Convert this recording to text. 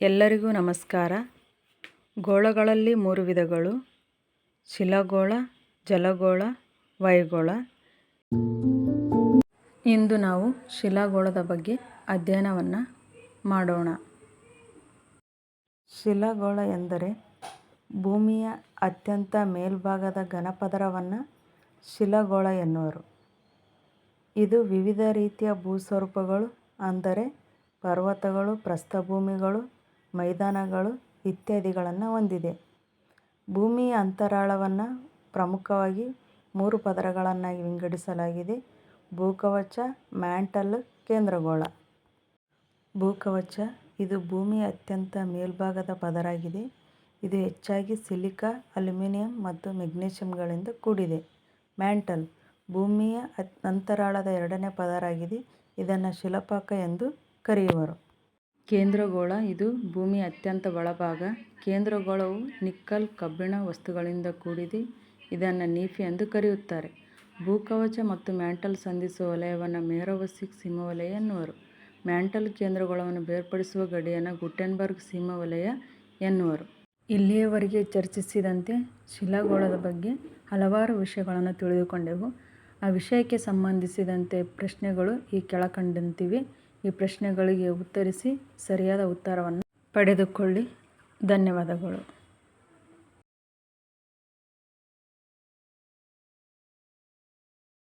ಎಲ್ಲರಿಗೂ ನಮಸ್ಕಾರ. ಗೋಳಗಳಲ್ಲಿ ಮೂರು ವಿಧಗಳು. ಶಿಲಗೋಳ, ಜಲಗೋಳ, ವಾಯುಗೋಳ. ಇಂದು ನಾವು ಶಿಲಾಗೋಳದ ಬಗ್ಗೆ ಅಧ್ಯಯನವನ್ನು ಮಾಡೋಣ. ಶಿಲಾಗೋಳ ಎಂದರೆ ಭೂಮಿಯ ಅತ್ಯಂತ ಮೇಲ್ಭಾಗದ ಘನಪದರವನ್ನು ಶಿಲಾಗೋಳ ಎನ್ನುವರು. ಇದು ವಿವಿಧ ರೀತಿಯ ಭೂಸ್ವರೂಪಗಳು, ಅಂದರೆ ಪರ್ವತಗಳು, ಪ್ರಸ್ಥಭೂಮಿಗಳು ಮೈದಾನಗಳು ಇತ್ಯಾದಿಗಳನ್ನು ಹೊಂದಿದೆ. ಭೂಮಿಯ ಅಂತರಾಳವನ್ನು ಪ್ರಮುಖವಾಗಿ ಮೂರು ಪದರಗಳನ್ನಾಗಿ ವಿಂಗಡಿಸಲಾಗಿದೆ. ಭೂಕವಚ, ಮ್ಯಾಂಟಲ್, ಕೇಂದ್ರಗೋಳ. ಭೂಕವಚ, ಇದು ಭೂಮಿಯ ಅತ್ಯಂತ ಮೇಲ್ಭಾಗದ ಪದರಾಗಿದೆ. ಇದು ಹೆಚ್ಚಾಗಿ ಸಿಲಿಕಾ, ಅಲ್ಯೂಮಿನಿಯಂ ಮತ್ತು ಮೆಗ್ನೀಷಿಯಂಗಳಿಂದ ಕೂಡಿದೆ. ಮ್ಯಾಂಟಲ್, ಭೂಮಿಯ ಅಂತರಾಳದ ಎರಡನೇ ಪದರಾಗಿದೆ. ಇದನ್ನು ಶಿಲಾಪಾಕ ಎಂದು ಕರೆಯುವರು. ಕೇಂದ್ರಗೋಳ ಇದು ಭೂಮಿಯ ಅತ್ಯಂತ ಒಳಭಾಗ. ಕೇಂದ್ರಗೋಳವು ನಿಕ್ಕಲ್ ಕಬ್ಬಿಣ ವಸ್ತುಗಳಿಂದ ಕೂಡಿದೆ. ಇದನ್ನು ನೀಫಿ ಎಂದು ಕರೆಯುತ್ತಾರೆ. ಭೂಕವಚ ಮತ್ತು ಮ್ಯಾಂಟಲ್ ಸಂಧಿಸುವ ವಲಯವನ್ನು ಮೇರೋವಸಿಕ್ ಸೀಮಾವಲಯ ಎನ್ನುವರು. ಮ್ಯಾಂಟಲ್ ಕೇಂದ್ರಗೋಳವನ್ನು ಬೇರ್ಪಡಿಸುವ ಗಡಿಯನ್ನು ಗುಟೆನ್ಬರ್ಗ್ ಸೀಮಾವಲಯ ಎನ್ನುವರು. ಇಲ್ಲಿಯವರೆಗೆ ಚರ್ಚಿಸಿದಂತೆ ಶಿಲಾಗೋಳದ ಬಗ್ಗೆ ಹಲವಾರು ವಿಷಯಗಳನ್ನು ತಿಳಿದುಕೊಂಡೆವು. ಆ ವಿಷಯಕ್ಕೆ ಸಂಬಂಧಿಸಿದಂತೆ ಪ್ರಶ್ನೆಗಳು ಈ ಕೆಳಕಂಡಂತಿವೆ. ಈ ಪ್ರಶ್ನೆಗಳಿಗೆ ಉತ್ತರಿಸಿ ಸರಿಯಾದ ಉತ್ತರವನ್ನು ಪಡೆದುಕೊಳ್ಳಿ. ಧನ್ಯವಾದಗಳು.